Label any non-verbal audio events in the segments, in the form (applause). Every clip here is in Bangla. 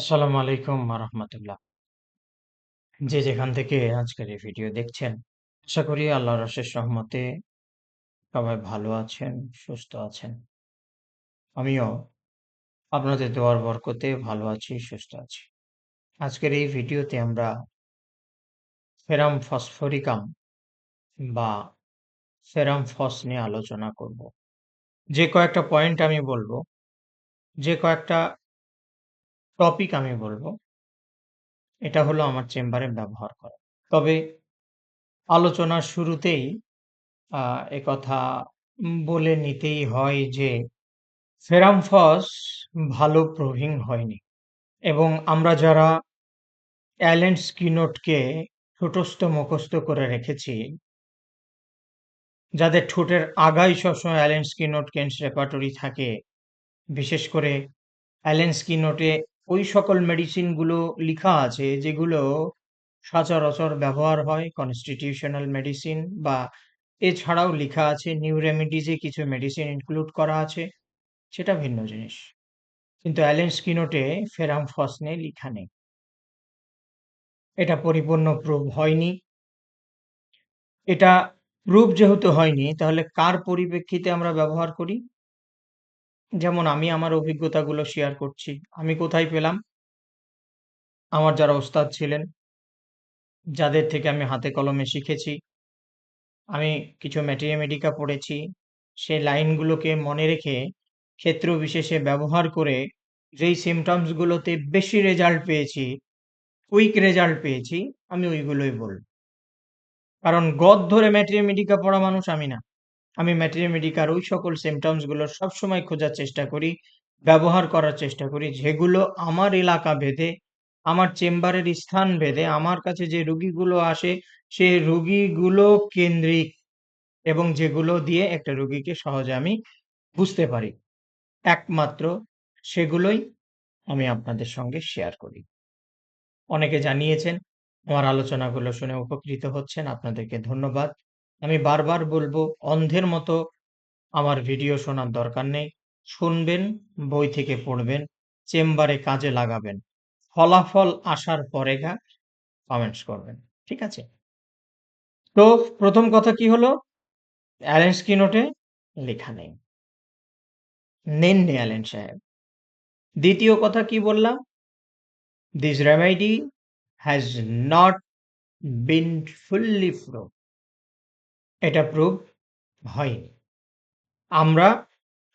আসসালামু আলাইকুম রাহমাতুল্লাহ। যে যেখান থেকে আজকের এই ভিডিও দেখছেন, আশা করি আল্লাহর অশেষ রহমতে সবাই ভালো আছেন, সুস্থ আছেন। আমিও আপনাদের দোয়ার বরকতে ভালো আছি, সুস্থ আছি। আজকের এই ভিডিওতে আমরা ফেরাম ফসফরিকাম বা ফেরাম ফস নিয়ে আলোচনা করব। যে কয়েকটা পয়েন্ট আমি বলব, যে কয়েকটা টপিক আমি বলব, এটা হলো আমার চেম্বারে ব্যবহার করা। তবে আলোচনার শুরুতেই আ একথা বলে নিতেই হয় যে ফেরামফস ভালো প্রুভিং হয়নি এবং আমরা যারা অ্যালেন স্কিনটকে ঠোঁটস্থ মুখস্থ করে রেখেছি যাদের ঠোঁটের আগাই সবসময় অ্যালেন স্কিনট কেন্স রেপার্টরি থাকে বিশেষ করে অ্যালেন স্কিনটে ওই সকল মেডিসিনগুলো লিখা আছে যেগুলো সচরাচর ব্যবহার হয় কনস্টিটিউশনাল মেডিসিন বা এছাড়াও লিখা আছে নিউ রেমেডিজে কিছু মেডিসিন ইনক্লুড করা আছে, সেটা ভিন্ন জিনিস। কিন্তু অ্যালেন স্কিনোটে ফেরাম ফসনে লিখা নেই। এটা পরিপূর্ণ প্রুভ হয়নি। এটা প্রুভ যেহেতু হয়নি, তাহলে কার পরিপ্রেক্ষিতে আমরা ব্যবহার করি? যেমন আমি আমার অভিজ্ঞতাগুলো শেয়ার করছি। আমি কোথায় পেলাম? আমার যারা ওস্তাদ ছিলেন, যাদের থেকে আমি হাতে কলমে শিখেছি। আমি কিছু ম্যাটেরিয়ামেডিকা পড়েছি। সে লাইনগুলোকে মনে রেখে ক্ষেত্র বিশেষে ব্যবহার করে যেই সিমটমসগুলোতে বেশি রেজাল্ট পেয়েছি কুইক রেজাল্ট পেয়েছি, আমি ওইগুলোই বলব। কারণ গদ ধরে ম্যাটেরিয়ামেডিকা পড়া মানুষ আমি না। আমি ম্যাটেরিয়ামেডিকার ওই সকল সিমটমসগুলো সবসময় খোঁজার চেষ্টা করি, ব্যবহার করার চেষ্টা করি, যেগুলো আমার এলাকা ভেদে, আমার চেম্বারের স্থান ভেদে, আমার কাছে যে রুগীগুলো আসে, সে রুগীগুলো কেন্দ্রিক এবং যেগুলো দিয়ে একটা রুগীকে সহজে আমি বুঝতে পারি। একমাত্র সেগুলোই আমি আপনাদের সঙ্গে শেয়ার করি। অনেকে জানিয়েছেন, আমার আলোচনাগুলো শুনে উপকৃত হচ্ছেন, আপনাদেরকে ধন্যবাদ। আমি বারবার বলব, অন্ধের মতো আমার ভিডিও শোনার দরকার নেই। শুনবেন, বই থেকে পড়বেন, চেম্বারে কাজে লাগাবেন। ফলাফল আসার পরে গা কমেন্টস করবেন, ঠিক আছে? তো প্রথম কথা কি হলো? অ্যালেন নোটে লেখা নেই। নেননি অ্যালেন সাহেব। দ্বিতীয় কথা কি বললাম? This remedy has not been fully prove এটা প্রুভ হয়নি। আমরা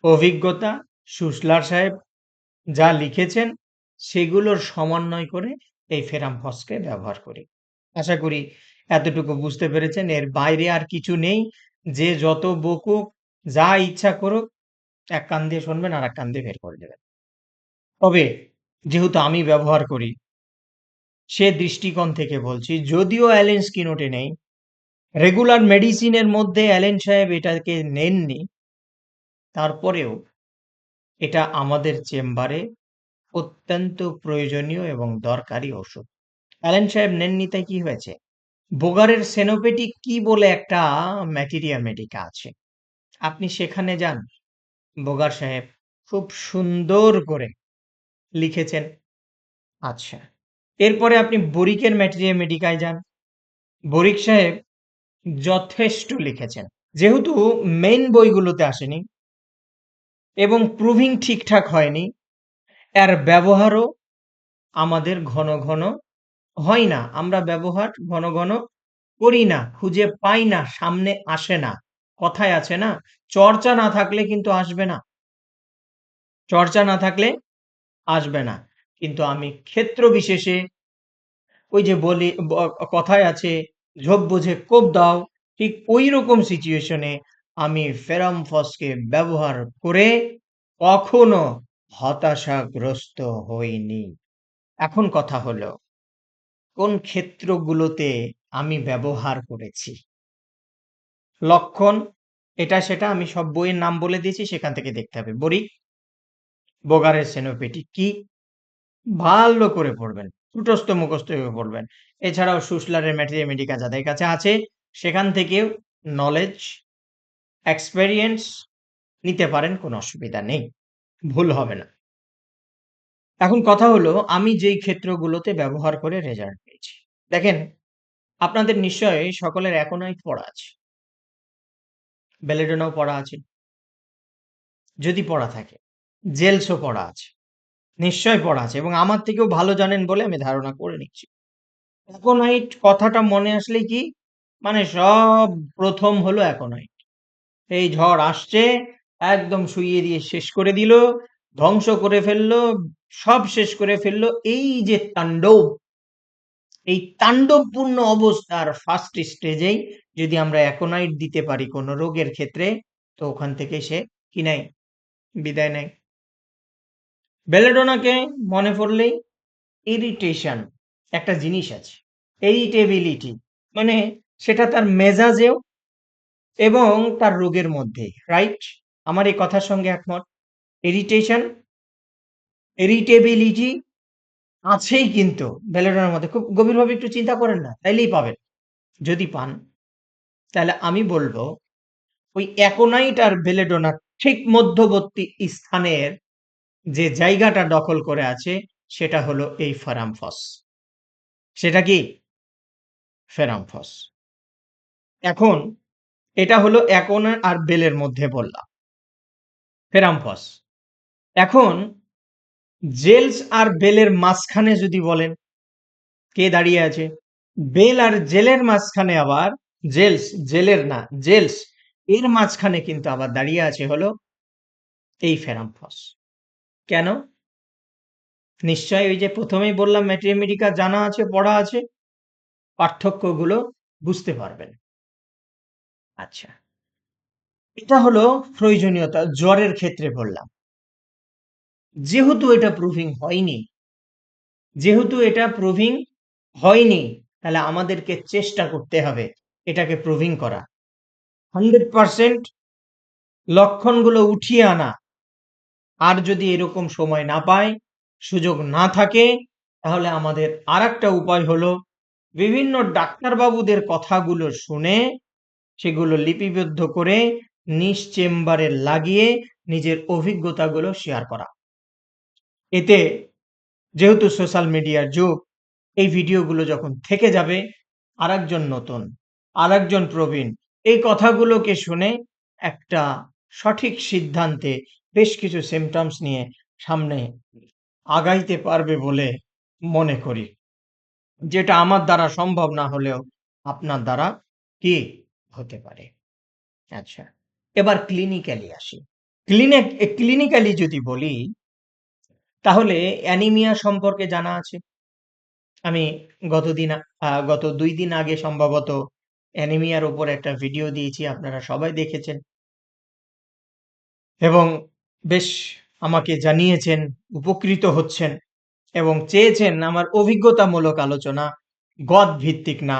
অভিজ্ঞতা সুশলার সাহেব যা লিখেছেন সেগুলোর সমন্বয় করে এই ফেরামফসকে ব্যবহার করি। আশা করি এতটুকু বুঝতে পেরেছেন। এর বাইরে আর কিছু নেই। যে যত বকুক, যা ইচ্ছা করুক, এক কান দিয়ে শুনবেন আর এক কান দিয়ে বের করে দেবেন। তবে যেহেতু আমি ব্যবহার করি, সে দৃষ্টিকোণ থেকে বলছি, যদিও অ্যালেন কিনোটে নেই রেগুলার মেডিসিনের মধ্যে অ্যালেন সাহেব এটাকে নেননি, তারপরেও এটা আমাদের চেম্বারে অত্যন্ত প্রয়োজনীয় এবং দরকারি ওষুধ অ্যালেন সাহেব নেননি, তাই কি হয়েছে? বোগারের সেনোপেটিক কি বলে একটা ম্যাটেরিয়া মেডিকা আছে। আপনি সেখানে যান, বোগার সাহেব খুব সুন্দর করে লিখেছেন। আচ্ছা এরপরে আপনি বরিকের ম্যাটেরিয়া মেডিকায় যান। বরিক সাহেব যথেষ্ট লিখেছেন। যেহেতু মেইন বইগুলোতে আসেনি এবং প্রুভিং ঠিকঠাক হয়নি, এর ব্যবহারও আমাদের ঘন ঘন হয় না। আমরা ব্যবহার ঘন ঘন করি না, খুঁজে পাই না, সামনে আসে না, কথায় আছে না, চর্চা না থাকলে কিন্তু আসবে না। চর্চা না থাকলে আসবে না। কিন্তু আমি ক্ষেত্র বিশেষে ওই যে বলি কথায় আছে ঝোপ বুঝে কোপ দাও, ঠিক ওই রকম সিচুয়েশনে আমি ফেরামফসকে ব্যবহার করে কখনো হতাশাগ্রস্ত হইনি। এখন কথা হলো, কোন ক্ষেত্রগুলোতে আমি ব্যবহার করেছি? লক্ষণ, এটা সেটা আমি সব বইয়ের নাম বলে দিয়েছি, সেখান থেকে দেখতে হবে। বরিক বোগারের সেনোপেটি কি? ভালো করে পড়বেন। কুটস্থ মুখস্থ হয়ে পড়বেন এছাড়াও সুশলারের ম্যাটেরিয়া মেডিকা যাদের কাছে আছে সেখান থেকেও নলেজ এক্সপেরিয়েন্স নিতে পারেন কোনো অসুবিধা নেই ভুল হবে না এখন কথা হলো আমি যেই ক্ষেত্রগুলোতে ব্যবহার করে রেজাল্ট পেয়েছি। দেখেন, আপনাদের নিশ্চয়ই সকলের অ্যাকোনাইট পড়া আছে। বেলেডোনাও পড়া আছে। যদি পড়া থাকে। জেলসও পড়া আছে। নিশ্চয়ই পড়া আছে এবং আমার থেকেও ভালো জানেন বলে আমি ধারণা করে নিচ্ছি। অ্যাকোনাইট কথাটা মনে আসলে কি? মানে সব প্রথম হলো অ্যাকোনাইট। এই ঝড় আসছে, একদম শুইয়ে দিয়ে শেষ করে দিল, ধ্বংস করে ফেলল, সব শেষ করে ফেলল এই যে তাণ্ডব এই তাণ্ডবপূর্ণ অবস্থার ফার্স্ট স্টেজেই যদি আমরা অ্যাকোনাইট দিতে পারি কোনো রোগের ক্ষেত্রে, তো ওখান থেকে সে কি নেয়? বিদায় নেয়। বেলেডোনাকে মনে পড়লেই ইরিটেশন একটা জিনিস আছে। ইরিটেবিলিটি মানে সেটা তার মেজাজেও এবং তার রোগের মধ্যে রাইট? আমার এই কথার সঙ্গে একমত। ইরিটেশন, ইরিটেবিলিটি আছেই কিন্তু বেলেডোনার মধ্যে। খুব গভীরভাবে একটু চিন্তা করেন না, তাইলেই পাবেন। যদি পান, তাহলে আমি বলব ওই অ্যাকোনাইট আর বেলেডোনা ঠিক মধ্যবর্তী স্থানের যে জায়গাটা দখল করে আছে সেটা হলো এই ফেরামফস। সেটা কি? ফেরামফস। এখন এটা হলো অ্যাকোনা আর বেলের মধ্যে বললাম। ফেরামফস। এখন জেলস আর বেলের মাঝখানে যদি বলেন, কে দাঁড়িয়ে আছে? বেল আর জেলের মাঝখানে আবার জেলস, জেলের না, জেলস এর মাঝখানে কিন্তু আবার দাঁড়িয়ে আছে হলো এই ফেরামফস। কেন? নিশ্চয়ই ওই যে প্রথমেই বললাম ম্যাথমেটিকা জানা আছে, পড়া আছে। পার্থক্যগুলো বুঝতে পারবেন। আচ্ছা। এটা হলো প্রয়োজনীয়তা জ্বরের ক্ষেত্রে বললাম। যেহেতু এটা প্রুভিং হয়নি যেহেতু এটা প্রুভিং হয়নি, তাহলে আমাদেরকে চেষ্টা করতে হবে এটাকে প্রুভিং করা। 100% লক্ষণগুলো উঠিয়ে আনা। আর যদি এরকম সময় না পাই সুযোগ না থাকে, তাহলে আমাদের আরেকটা উপায় হলো বিভিন্ন ডাক্তারবাবুদের কথাগুলো শুনে সেগুলো লিপিবদ্ধ করে নিজ চেম্বারে লাগিয়ে নিজের অভিজ্ঞতাগুলো শেয়ার করা। এতে যেহেতু সোশ্যাল মিডিয়ার যুগ, এই ভিডিওগুলো যখন থেকে যাবে, আরেকজন নতুন, আরেকজন প্রবীণ এই কথাগুলোকে শুনে একটা সঠিক সিদ্ধান্তে বেশ কিছু সিম্পটমস নিয়ে সামনে আগাইতে পারবে বলে মনে করি। যেটা আমার দ্বারা সম্ভব না হলেও আপনার দ্বারা কি হতে পারে। আচ্ছা, এবার ক্লিনিক্যালি আসি। ক্লিনিক ক্লিনিক্যালি যদি বলি তাহলে অ্যানিমিয়া সম্পর্কে জানা আছে। আমি গতদিন গত দুই দিন আগে সম্ভবত অ্যানিমিয়ার ওপর একটা ভিডিও দিয়েছি আপনারা সবাই দেখেছেন। এবং বেশ আমাকে জানিয়েছেন, উপকৃত হচ্ছেন এবং চেয়েছেন আমার অভিজ্ঞতামূলক আলোচনা, গদ ভিত্তিক না।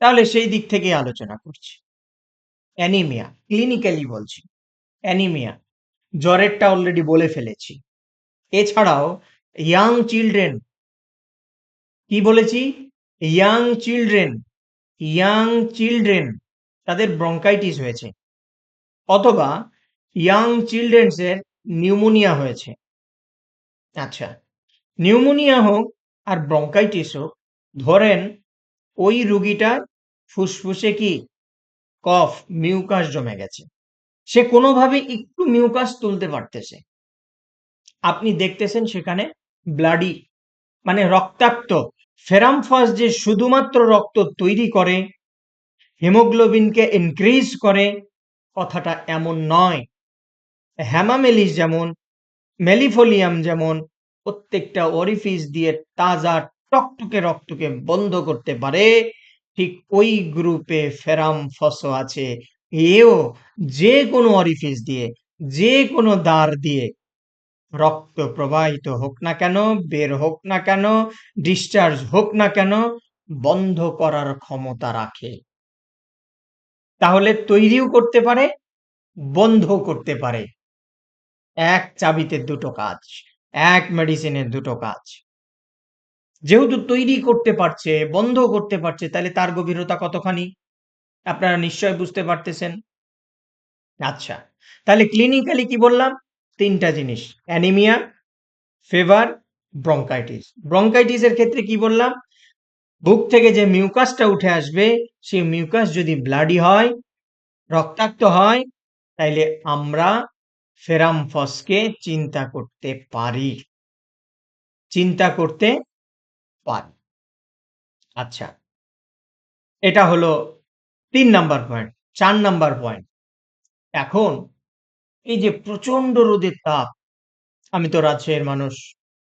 তাহলে সেই দিক থেকে আলোচনা করছি। অ্যানিমিয়া, ক্লিনিক্যালি বলছি। অ্যানিমিয়া, জ্বরেরটা অলরেডি বলে ফেলেছি। এছাড়াও ইয়াং চিলড্রেন কি বলেছি? ইয়াং চিলড্রেন, ইয়াং চিলড্রেন তাদের ব্রঙ্কাইটিস হয়েছে। অথবা ইয়াং চিলড্রেনস এর নিউমোনিয়া হয়েছে। আচ্ছা, নিউমোনিয়া হোক আর ব্রঙ্কাইটিস হোক, ধরেন ওই রুগীটার ফুসফুসে কি? কফ, মিউকাস জমে গেছে। সে কোনোভাবে একটু মিউকাস তুলতে পারতেছে। আপনি দেখতেছেন সেখানে ব্লাডি মানে রক্তাক্ত ফেরামফস যে শুধুমাত্র রক্ত তৈরি করে, হিমোগ্লোবিনকে ইনক্রিজ করে, কথাটা এমন নয়। হ্যামামেলিস যেমন, মেলিফোলিয়াম যেমন প্রত্যেকটা অরিফিস দিয়ে তাজা টকটকে রক্তকে বন্ধ করতে পারে, ঠিক ওই গ্রুপে ফেরামফসও আছে। এও যেকোনো অরিফিস দিয়ে, যেকোনো দ্বার দিয়ে রক্ত প্রবাহিত হোক না কেন, বের হোক না কেন, ডিসচার্জ হোক না কেন, বন্ধ করার ক্ষমতা রাখে। তাহলে তৈরিও করতে পারে, বন্ধও করতে পারে। এক চাবিতে দুটো কাজ, এক মেডিসিনের দুটো কাজ। যেহেতু তৈরি করতে পারছে, বন্ধ করতে পারছে, তাহলে তার গভীরতা কতখানি? আপনারা নিশ্চয়ই বুঝতে পারতেছেন। আচ্ছা, তাহলে ক্লিনিক্যালি কি বললাম? তিনটা জিনিস। অ্যানিমিয়া, ফেভার ব্রঙ্কাইটিস ব্রঙ্কাইটিসের ক্ষেত্রে কি বললাম বুক থেকে যে মিউকাসটা উঠে আসবে সেই মিউকাস যদি ব্লাডি হয় রক্তাক্ত হয় তাইলে আমরা ফেরামফসকে চিন্তা করতে পারি। চিন্তা করতে পারি। আচ্ছা। এটা হলো তিন নাম্বার পয়েন্ট চার নাম্বার পয়েন্ট এখন এই যে প্রচণ্ড রোদের তাপ, আমি তো রাজশাহীর মানুষ,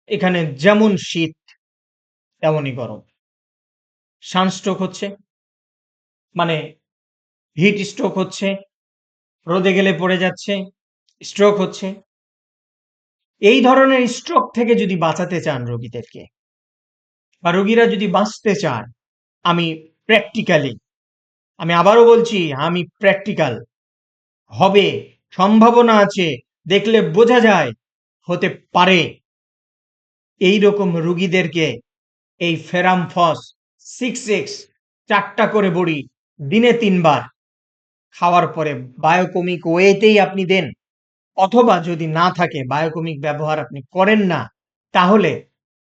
এখানে যেমন শীত, তেমনই গরম। সানস্ট্রোক হচ্ছে মানে হিট স্ট্রোক হচ্ছে, রোদে গেলে পড়ে যাচ্ছে স্ট্রোক হচ্ছে। এই ধরনের স্ট্রোক থেকে যদি বাঁচাতে চান রোগীদেরকে, বা রোগীরা যদি বাঁচতে চান, আমি প্র্যাকটিক্যালি আমি আবারও বলছি, আমি প্র্যাকটিক্যাল হবে, সম্ভাবনা আছে, দেখলে বোঝা যায়, হতে পারে। এই রকম রুগীদেরকে এই ফেরাম ফেরামফস সিক্স এক্স চারটা করে বড়ি দিনে তিনবার, খাওয়ার পরে বায়োকমিক ওয়েতেই আপনি দেন। অথবা যদি না থাকে, বায়োকমিক ব্যবহার আপনি করেন না, তাহলে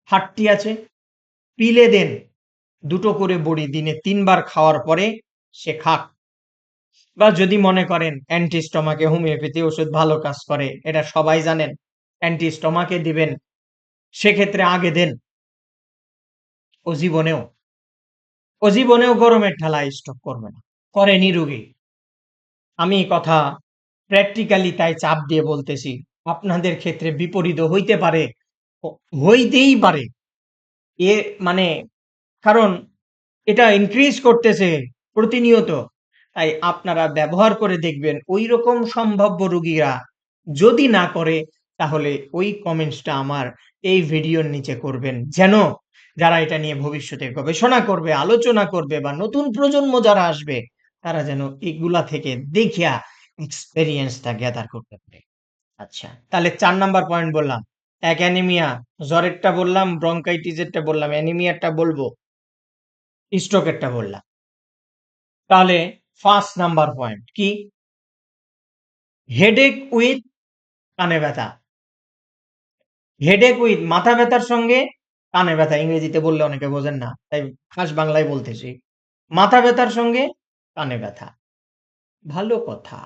হাটটি আছে, পিলে দেন, দুটো করে বড়ি দিনে তিনবার খাওয়ার পরে সে খাক। বা যদি মনে করেন অ্যান্টিস্টমাকে হোমিওপ্যাথি ওষুধ ভালো কাজ করে, এটা সবাই জানেন অ্যান্টিস্টমাকে দিবেন, সেক্ষেত্রে আগে দেন। ও জীবনেও ও জীবনেও গরমের ঠেলায় স্টক করবে না, করেনি রুগী। আমি কথা প্র্যাকটিক্যালি তাই চাপ দিয়ে বলতেছি, আপনাদের ক্ষেত্রে বিপরীত হইতে পারে, হইতেই পারে। এ মানে কারণ এটা ইনক্রিজ করতেছে প্রতিনিয়ত, তাই আপনারা ব্যবহার করে দেখবেন ওই রকম সম্ভাব্য রুগীরা যদি না করে, তাহলে ওই কমেন্টসটা আমার এই ভিডিওর নিচে করবেন। যেন যারা এটা নিয়ে ভবিষ্যতে গবেষণা করবে, আলোচনা করবে বা নতুন প্রজন্ম যারা আসবে, তারা যেন এগুলা থেকে দেখিয়া এক্সপেরিয়েন্সটা গ্যাদার করতে পারে। আচ্ছা তাহলে চার নাম্বার পয়েন্ট বললাম। এক অ্যানিমিয়া জ্বরেরটা বললাম ব্রঙ্কাইটিসেরটা বললাম অ্যানিমিয়ারটা বলব স্ট্রোকেরটা বললাম। তাহলে ফার্স্ট নাম্বার পয়েন্ট কি? হেডেক উইথ কানে ব্যথা। হেডেক উইথ মাথা ব্যথার সঙ্গে কানে ব্যথা, ইংরেজিতে বললে অনেকে বোঝেন না, তাই খাস বাংলায় বলতেছি। মাথা ব্যথার সঙ্গে কানে ব্যথা। ভালো কথা।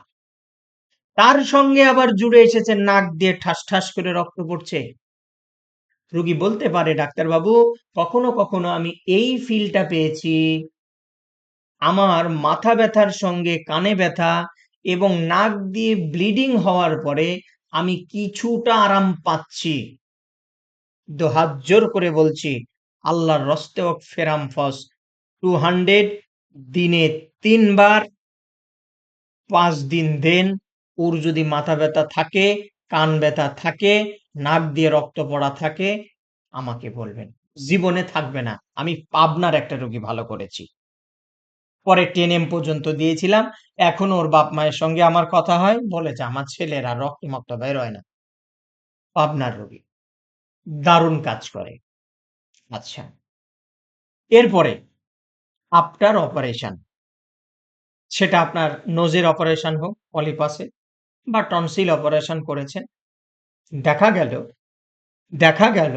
তার সঙ্গে আবার জুড়ে এসেছে নাক দিয়ে ঠাস ঠাস করে রক্ত পড়ছে। রোগী বলতে পারে, ডাক্তারবাবু, কখনো কখনো আমি এই ফিলটা পেয়েছি। আমার মাথা ব্যথার সঙ্গে কানে ব্যথা এবং নাক দিয়ে ব্লিডিং হওয়ার পরে আমি কিছুটা আরাম পাচ্ছি। দু হাত জোর করে বলছি, আল্লাহর রস্তেওক ফেরাম ফস টু হান্ড্রেড দিনে তিনবার, পাঁচ দিন দেন ওর যদি মাথা ব্যথা থাকে, কান ব্যথা থাকে, নাক দিয়ে রক্ত পড়া থাকে, আমাকে বলবেন। জীবনে থাকবে না। আমি পাবনার একটা রোগী ভালো করেছি। পরে টেন এম পর্যন্ত দিয়েছিলাম। এখন ওর বাপ মায়ের সঙ্গে আমার কথা হয়। বলেছে, আমার ছেলেরা রক্তমক্ত বের হয় না। পাবনার রোগী। দারুণ কাজ করে। আচ্ছা। এরপরে আফটার অপারেশন সেটা আপনার নোজের অপারেশন হোক পলিপাসে বা টনসিল অপারেশন করেছেন। দেখা গেল দেখা গেল,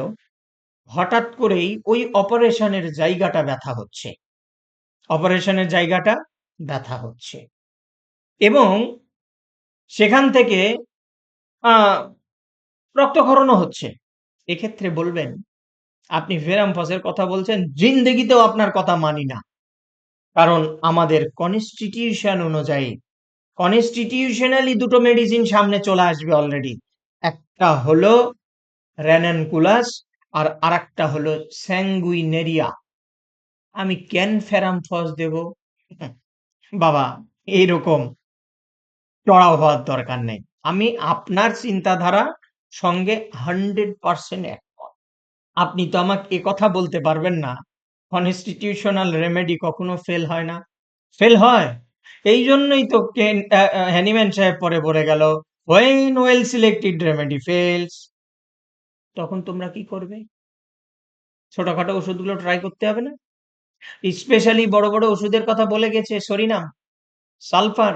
হঠাৎ করেই ওই অপারেশনের জায়গাটা ব্যথা হচ্ছে। অপারেশনের জায়গাটা ব্যথা হচ্ছে। এবং সেখান থেকে রক্তক্ষরণও হচ্ছে। এক্ষেত্রে বলবেন, আপনি ফেরামফসের কথা বলছেন, জিন্দেগিতেও আপনার কথা মানি না। কারণ আমাদের কনস্টিটিউশন অনুযায়ী কনস্টিটিউশনালি দুটো মেডিসিন সামনে চলে আসবে অলরেডি একটা হলো রেনানকুলাস আর আরেকটা হলো স্যাঙ্গুইনেরিয়া আমি কেন ফেরামফস দেব। (laughs) বাবা, এইরকম চড়াও হওয়ার দরকার নেই। আমি আপনার চিন্তাধারা সঙ্গে হান্ড্রেড পার্সেন্ট একমত। আপনি তো আমাকে এ কথা বলতে পারবেন না। কনস্টিটিউশনাল রেমেডি কখনো ফেল হয় না। ফেল হয়? এই জন্যই তো হ্যানিম্যান সাহেব পরে বলে গেল when well selected remedy fails তখন তোমরা কি করবে? ছোটখাটো ওষুধগুলো ট্রাই করতে হবে না? স্পেশালি বড় বড় ওষুধের কথা বলে গেছে, psorinum, sulphur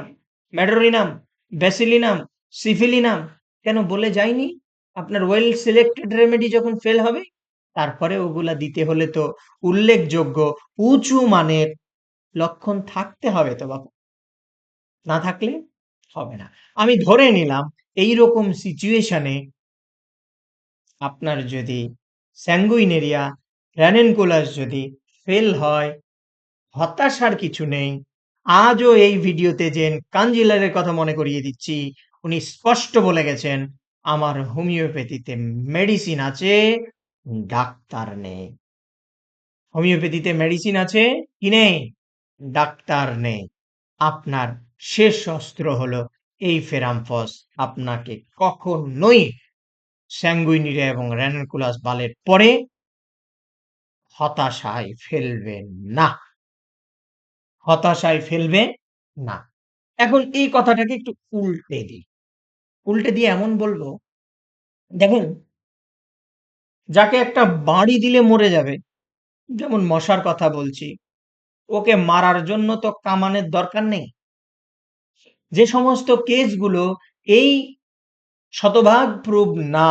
medorrhinum bacillinum syphilinum, কেন বলে যায়নি? আপনার ওয়েল সিলেক্টেড রেমেডি যখন ফেল হবে, তারপরে ওগুলা দিতে হলে তো উল্লেখযোগ্য, উঁচু মানের লক্ষণ থাকতে হবে তো বাপু। না থাকলে হবে না। আমি ধরে নিলাম এই রকম সিচুয়েশনে আপনার যদি স্যাঙ্গুইনেরিয়া র্যানেনকুলাস যদি ফেল হয়, হতাশার কিছু নেই। আজও এই ভিডিওতে যে কাঞ্জিলারের কথা মনে করিয়ে দিচ্ছি, উনি স্পষ্ট বলে গেছেন, আমার হোমিওপ্যাথিতে মেডিসিন আছে, ডাক্তার নেই। হোমিওপ্যাথিতে মেডিসিন আছে কি নেই? ডাক্তার নেই। আপনার শেষ অস্ত্র হলো এই ফেরামফস। আপনাকে কখনোই স্যাঙ্গুইনিরিয়া এবং র্যানাকুলাস বালের পরে হতাশায় ফেলবে না। হতাশায় ফেলবে না। এখন এই কথাটাকে একটু উল্টে দিই। উল্টে দিয়ে এমন বলব, দেখুন, যাকে একটা বাড়ি দিলে মরে যাবে, যেমন মশার কথা বলছি, ওকে মারার জন্য তো কামানের দরকার নেই। যে সমস্ত কেসগুলো এই শতভাগ প্রুভ না,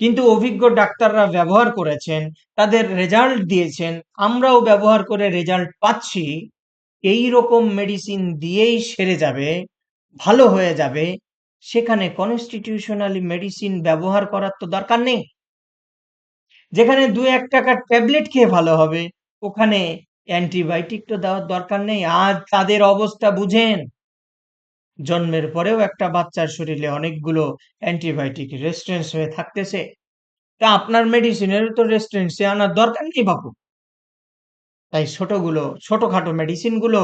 কিন্তু অভিজ্ঞ ডাক্তাররা ব্যবহার করেছেন, তাদের রেজাল্ট দিয়েছেন, আমরাও ব্যবহার করে রেজাল্ট পাচ্ছি, এই রকম মেডিসিন দিয়েই সেরে যাবে, ভালো হয়ে যাবে, সেখানে কনস্টিটিউশনালি মেডিসিন ব্যবহার করার তো দরকার নেই। যেখানে দু এক টাকার ট্যাবলেট খেয়ে ভালো হবে, ওখানে অ্যান্টিবায়োটিক তো দেওয়ার দরকার নেই, আজ তাদের অবস্থা বুঝেন। জন্মের পরেও একটা বাচ্চার শরীরে অনেকগুলো অ্যান্টিবায়োটিক রেস্ট্রেন্স হয়ে থাকতেছে। তা আপনার মেডিসিনের তো রেস্টুরেন্টসে আনার দরকার নেই বাপু। তাই ছোটগুলো, ছোটখাটো মেডিসিনগুলো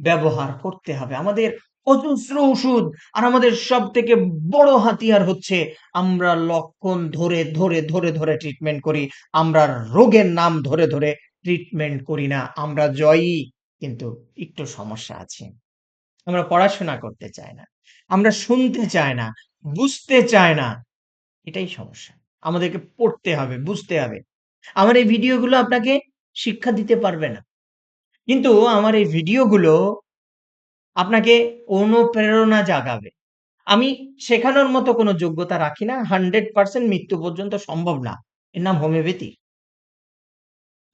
ব্যবহার করতে হবে। আমাদের অজস্র ওষুধ আর আমাদের সব থেকে বড় হাতিয়ার হচ্ছে আমরা লক্ষণ ধরে ধরে ধরে ধরে ট্রিটমেন্ট করি। আমরা রোগের নাম ধরে ধরে ট্রিটমেন্ট করি না। আমরা জয়ী, কিন্তু একটু সমস্যা আছে। আমরা পড়াশোনা করতে চাই না, আমরা শুনতে চাই না, বুঝতে চায় না, এটাই সমস্যা। আমাদেরকে পড়তে হবে, বুঝতে হবে। আমার এই ভিডিওগুলো আপনাকে শিক্ষা দিতে পারবে না। কিন্তু আমার এই ভিডিওগুলো আপনাকে অনুপ্রেরণা জাগাবে। আমি শেখানোর মতো কোনো যোগ্যতা রাখি না, হান্ড্রেড পার্সেন্ট মৃত্যু পর্যন্ত সম্ভব না। এর নাম হোমিওপ্যাথি।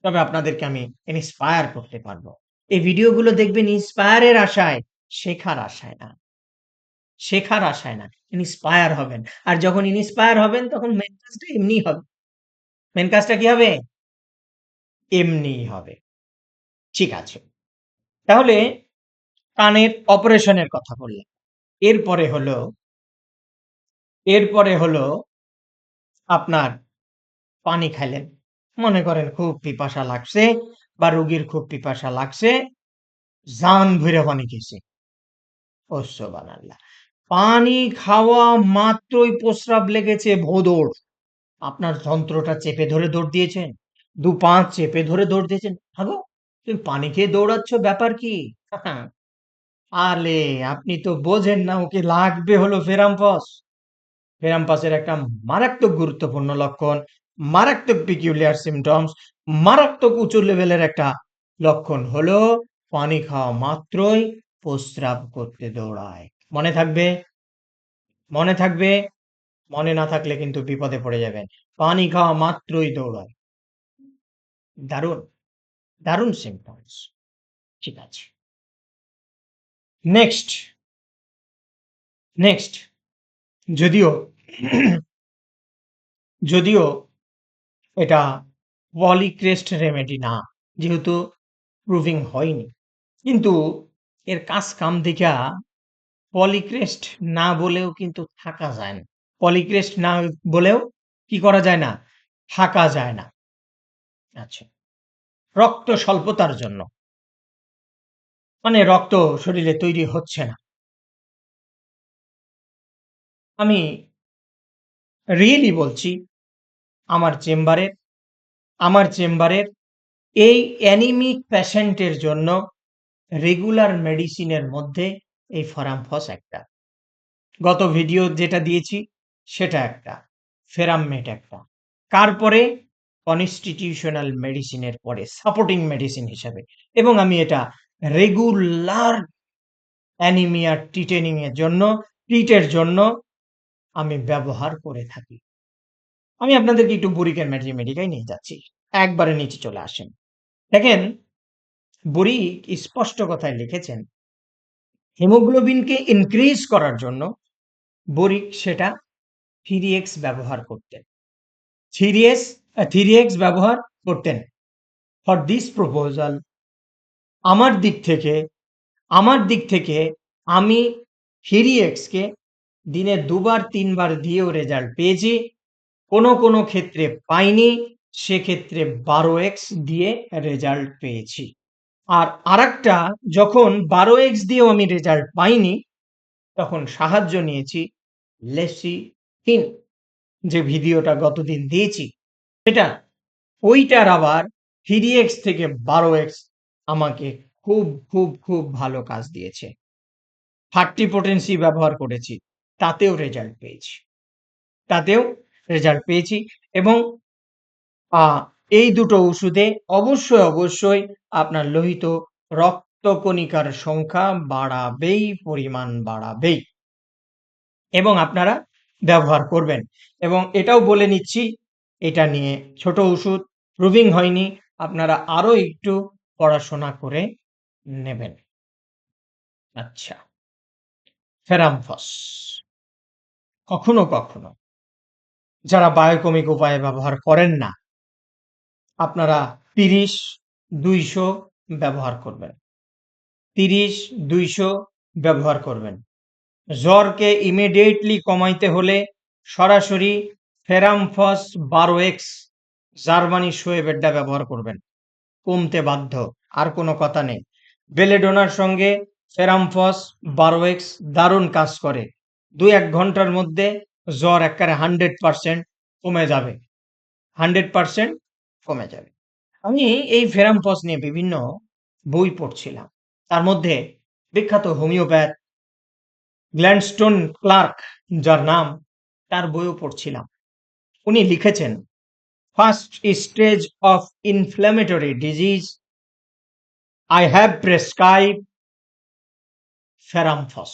তবে আপনাদেরকে আমি ইন্সপায়ার করতে পারব। এই ভিডিওগুলো দেখবেন ইন্সপায়ারের আশায় শেখার আশায় না। শেখার আশায় না ইন্সপায়ার হবেন। আর যখন ইন্সপায়ার হবেন, তখন মেন কাজটা এমনি হবে। মেন কাজটা কি হবে? এমনি হবে। ঠিক আছে। তাহলে কানের অপারেশনের কথা বললাম। এরপরে হলো এরপরে হলো আপনার পানি খাইলেন। মনে করেন খুব পিপাসা লাগছে বা রোগীর খুব পিপাসা লাগছে জান ভরে পানি খেয়েছে। বানাল্লাহ পানি খাওয়া মাত্রই প্রস্রাব লেগেছে ভোদর। আপনার যন্ত্রটা চেপে ধরে দৌড় দিয়েছেন। দু পাঁচ চেপে ধরে দৌড় দিয়েছেন। হাগো তুমি পানি খেয়ে দৌড়াচ্ছ, ব্যাপার কি? (laughs) আলে আপনি তো বোঝেন না ওকে লাগবে হলো ফেরাম্পাস ফেরাম্পাসের একটা মারাত্মক গুরুত্বপূর্ণ লক্ষণ, মারাত্মক পিকিউলিয়ার সিমটমস মারাত্মক উঁচু লেভেলের একটা লক্ষণ হলো পানি খাওয়া মাত্রই প্রস্রাব করতে দৌড়ায়। মনে থাকবে? মনে থাকবে? মনে না থাকলে কিন্তু বিপদে পড়ে যাবেন। পানি খাওয়া মাত্রই দৌড়ায় দারুণ। দারুণ সিমটমস ঠিক আছে। নেক্সট নেক্সট যদিও যদিও এটা পলিক্রেস্ট রেমেডি না, যেহেতু প্রুভিং হয়নি। কিন্তু এর কাজ কাম দেখা পলিক্রেস্ট না বলেও কিন্তু থাকা যায় না। পলিক্রেস্ট না বলেও কি করা যায় না? থাকা যায় না। আচ্ছা। রক্ত স্বল্পতার জন্য। মানে রক্ত শরীরে তৈরি হচ্ছে না। আমি রিয়েলি বলছি, আমার চেম্বারের আমার চেম্বারের এই অ্যানিমিক পেশেন্টের জন্য রেগুলার মেডিসিনের মধ্যে এই ফরামফস একটা গত ভিডিও যেটা দিয়েছি, সেটা একটা ফেরামমেট একটা কার পরে কনস্টিটিউশনাল মেডিসিনের পরে সাপোর্টিং মেডিসিন হিসাবে এবং আমি এটা রেগুলার অ্যানিমিয়া ট্রিটেনিং এর জন্য ট্রিটের জন্য আমি ব্যবহার করে থাকি আমি আপনাদেরকে একটু বুরিকের ম্যাথমেটিকায় নিয়ে যাচ্ছি। একবারে নিচে চলে আসেন। দেখেন বুরিক স্পষ্ট কথায় লিখেছেন হিমোগ্লোবিনকে ইনক্রিজ করার জন্য বরিক সেটা 3x ব্যবহার করতেন। 3s আ 3x ব্যবহার করতেন। ফর দিস প্রপোজাল আমার দিক থেকে আমার দিক থেকে আমি 3x কে দিনে দুবার তিনবার দিয়েও রেজাল্ট পেয়েছি। কোনো, কোনো ক্ষেত্রে পাইনি। সেক্ষেত্রে 12x দিয়ে রেজাল্ট পেয়েছি। আর আরেকটা যখন 12x দিয়েও আমি রেজাল্ট পাইনি, তখন সাহায্য নিয়েছি লেসিথিন যে ভিডিওটা গতদিন দিয়েছি সেটা ওইটার আবার থ্রি এক্স থেকে 12x আমাকে খুব, খুব, খুব ভালো কাজ দিয়েছে। 30 potency ব্যবহার করেছি। তাতেও রেজাল্ট পেয়েছি। তাতেও রেজাল্ট পেয়েছি এবং এই দুটো ওষুধে অবশ্যই, অবশ্যই আপনার লোহিত রক্তকণিকার সংখ্যা বাড়াবেই, পরিমাণ বাড়াবেই। এবং আপনারা ব্যবহার করবেন এবং এটাও বলে নিচ্ছি এটা নিয়ে ছোট ওষুধ প্রুভিং হয়নি। আপনারা আরও একটু পড়াশোনা করে নেবেন। আচ্ছা। ফেরামফস কখনো, কখনো যারা বায়োকমিক উপায়ে ব্যবহার করেন না আপনারা ৩০, ২০০ ব্যবহার করবেন। ৩০, ২০০ ব্যবহার করবেন। জ্বরকে ইমিডিয়েটলি কমাইতে হলে সরাসরি ফেরামফস 12x জার্মানি শোয়েবেড্ডা ব্যবহার করবেন। কমতে বাধ্য। আর কোনো কথা নেই। বেলেডোনার সঙ্গে ফেরামফস 12x দারুণ কাজ করে। ২-১ ঘণ্টার মধ্যে জ্বর এক্কারে 100% কমে যাবে। 100% কমে যাবে। আমি এই ফেরামফস নিয়ে বিভিন্ন বই পড়ছিলাম। তার মধ্যে বিখ্যাত হোমিওপ্যাথ গ্ল্যান্ডস্টোন ক্লার্ক যার নাম, তার বইও পড়ছিলাম। উনি লিখেছেন, first stage of inflammatory disease, I have prescribed ferrum phos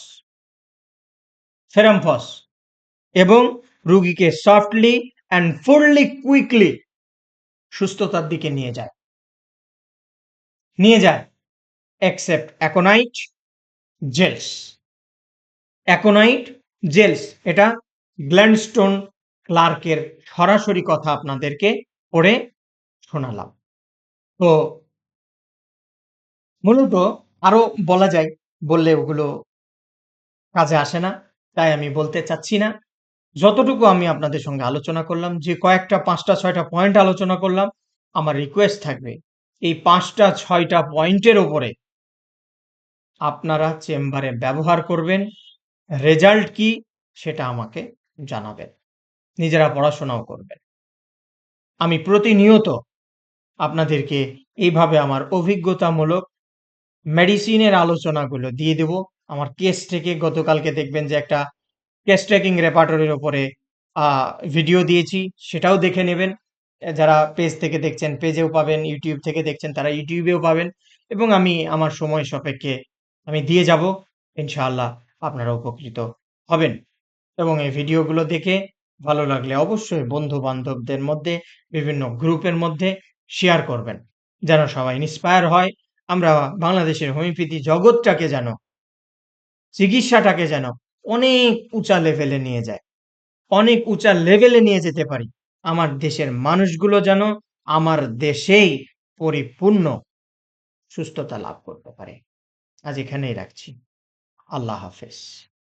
ferrum phos এবং রুগীকে সফটলি অ্যান্ড ফুললি কুইকলি সুস্থতার দিকে নিয়ে যায়। নিয়ে যায়। Except aconite gels aconite gels এটা গ্ল্যান্ডস্টোন ক্লার্কের সরাসরি কথা আপনাদেরকে পড়ে শোনালাম। তো মূলত আরও বলা যায়, বললে ওগুলো কাজে আসে না, তাই আমি বলতে চাচ্ছি না। যতটুকু আমি আপনাদের সঙ্গে আলোচনা করলাম, যে কয়েকটা, পাঁচটা, ছয়টা পয়েন্ট আলোচনা করলাম, আমার রিকোয়েস্ট থাকবে, এই পাঁচটা, ছয়টা পয়েন্টের ওপরে আপনারা চেম্বারে ব্যবহার করবেন রেজাল্ট কি সেটা আমাকে জানাবেন, নিজেরা পড়াশোনাও করবেন। আমি প্রতিনিয়ত আপনাদেরকে এইভাবে আমার অভিজ্ঞতামূলক মেডিসিনের আলোচনাগুলো দিয়ে দেব। আমার কেস থেকে গতকালকে দেখবেন যে একটা কেস ট্র্যাকিং রেপার্টরির ওপরে ভিডিও দিয়েছি, সেটাও দেখে নেবেন। যারা পেজ থেকে দেখছেন পেজেও পাবেন ইউটিউব থেকে দেখছেন, তারা ইউটিউবেও পাবেন। এবং আমি আমার সময় সাপেক্ষে আমি দিয়ে যাব, ইনশাআল্লাহ আপনারা উপকৃত হবেন। এবং এই ভিডিওগুলো দেখে ভালো লাগলে অবশ্যই বন্ধু বান্ধবদের মধ্যে, বিভিন্ন গ্রুপের মধ্যে শেয়ার করবেন। যেন সবাই ইন্সপায়ার হয়, আমরা বাংলাদেশের হোমিওপ্যাথি জগৎটাকে যেন, চিকিৎসাটাকে যেন অনেক উঁচা লেভেলে নিয়ে যায়। অনেক উঁচা লেভেলে নিয়ে যেতে পারি। আমার দেশের মানুষগুলো যেন আমার দেশেই পরিপূর্ণ সুস্থতা লাভ করতে পারে। আজ এখানেই রাখছি। আল্লাহ হাফেজ।